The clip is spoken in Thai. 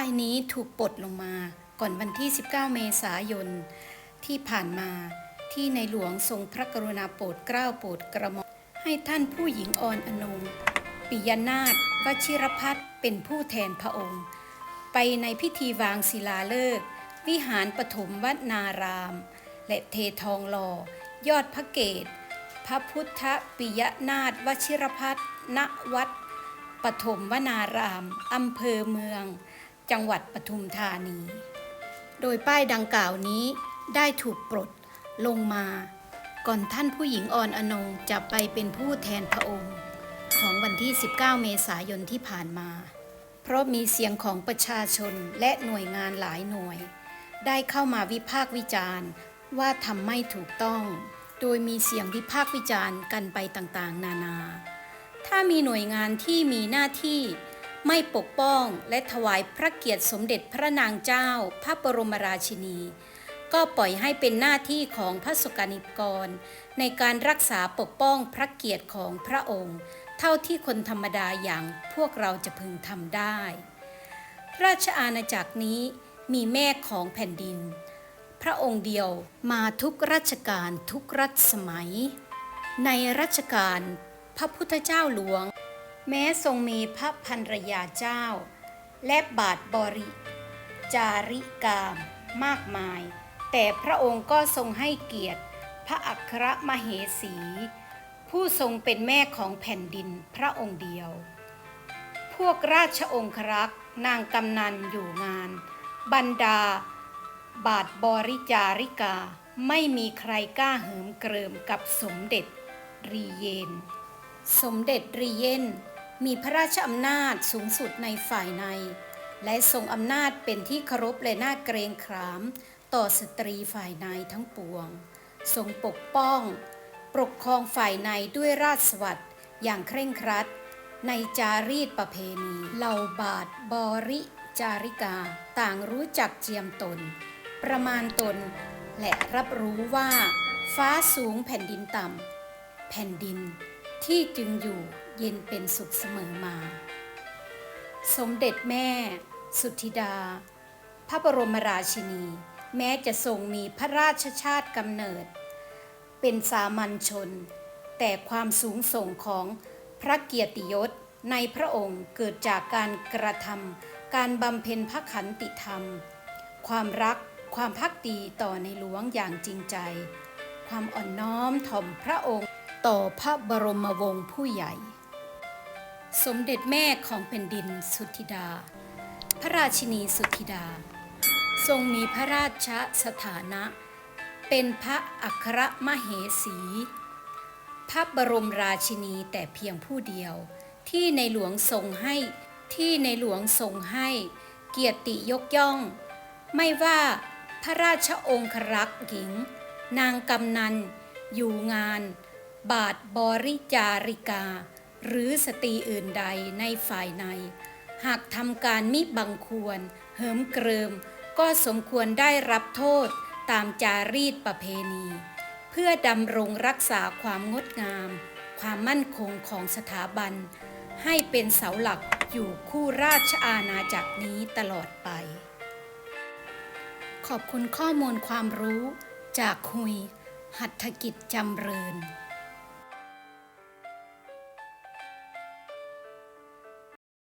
ป้ายนี้ถูกปลดลงมาก่อนวันที่ 19 เมษายน ที่ผ่านมาที่ในหลวงทรงพระกรุณาโปรดเกล้าโปรดกระหม่อมให้ท่านผู้หญิงอ่อนอนงปิยนาถวชิรพัฒน์เป็นผู้แทนพระองค์ ไปในพิธีวางศิลาฤกษ์วิหารปฐมวนาราม และเททองหล่อยอดพระเกต พระพุทธปิยนาถวชิรพัฒน์ณวัดปฐมวนารามอำเภอเมือง จังหวัดปทุมธานี โดยป้ายดังกล่าวนี้ได้ถูกปลดลงมา ก่อนท่านผู้หญิงออนอนงจะไปเป็นผู้แทนพระองค์ ของวันที่ 19 เมษายนที่ผ่านมา เพราะมีเสียงของประชาชนและหน่วยงานหลายหน่วย ได้เข้ามาวิพากษ์วิจารณ์ว่าทำไม่ถูกต้อง โดยมีเสียงวิพากษ์วิจารณ์กันไปต่างๆ นานา ถ้ามีหน่วยงานที่มีหน้าที่ ไม่ปกป้องและถวายพระเกียรติสมเด็จพระนางเจ้า พระบรมราชินี ก็ปล่อยให้เป็นหน้าที่ของพระสกนิกร ในการรักษาปกป้องพระเกียรติของพระองค์ เท่าที่คนธรรมดาอย่างพวกเราจะพึงทำได้ ราชอาณาจักรนี้มีแม่ของแผ่นดิน พระองค์เดียวมาทุกรัชกาลทุกรัชสมัย ในรัชกาลพระพุทธเจ้าหลวง แม้ทรงมีพระพันรยาเจ้า และบาทบริจาริกามมากมาย แต่พระองค์ก็ทรงให้เกียรติ พระอัครมเหสี ผู้ทรงเป็นแม่ของแผ่นดินพระองค์เดียว พวกราชองครักษ์นางกำนันอยู่งาน บรรดา บาทบริจาริกาไม่มีใครกล้าเหิมเกริมกับสมเด็จรีเยน สมเด็จรีเยน มีพระราชอำนาจสูงสุดในฝ่ายใน และทรงอำนาจเป็นที่เคารพและน่าเกรงขาม ต่อสตรีฝ่ายในทั้งปวง ทรงปกป้อง ปกครองฝ่ายในด้วยราชสวัสดิ์อย่างเคร่งครัด ในจารีตประเพณีเหล่าบาทบริจาริกาต่างรู้จักเจียมตน ประมาณตน และรับรู้ว่า ฟ้าสูงแผ่นดินต่ำแผ่นดินที่จึงอยู่ เย็นเป็นสุขเสมอมา สมเด็จแม่ สุธิดา พระบรมราชินี แม้จะทรงมีพระราชชาติกำเนิด เป็นสามัญชน แต่ความสูงส่งของพระเกียรติยศในพระองค์เกิดจากการกระทำการบำเพ็ญพระขันติธรรม ความรักความพักดีต่อในหลวงอย่างจริงใจ ความอ่อนน้อมถ่อมพระองค์ต่อพระบรมวงศ์ผู้ใหญ่ สมเด็จแม่ของแผ่นดินสุธิดา พระราชินีสุธิดา ทรงมีพระราชสถานะ เป็นพระอัครมเหสี พระบรมราชินีแต่เพียงผู้เดียว ที่ในหลวงทรงให้ที่ในหลวงทรงให้เกียรติยกย่อง ไม่ว่าพระราชองครักษ์หญิง นางกำนัน อยู่งาน บาทบริจาริกา หรือสตรีอื่นใดในฝ่ายใน หากทำการมิบังควร เหิมเกริม ก็สมควรได้รับโทษตามจารีตประเพณี เพื่อดำรงรักษาความงดงาม ความมั่นคงของสถาบัน ให้เป็นเสาหลักอยู่คู่ราชอาณาจักรนี้ตลอดไป ขอบคุณข้อมูลความรู้จากคุย หัตถกิจจำเริญ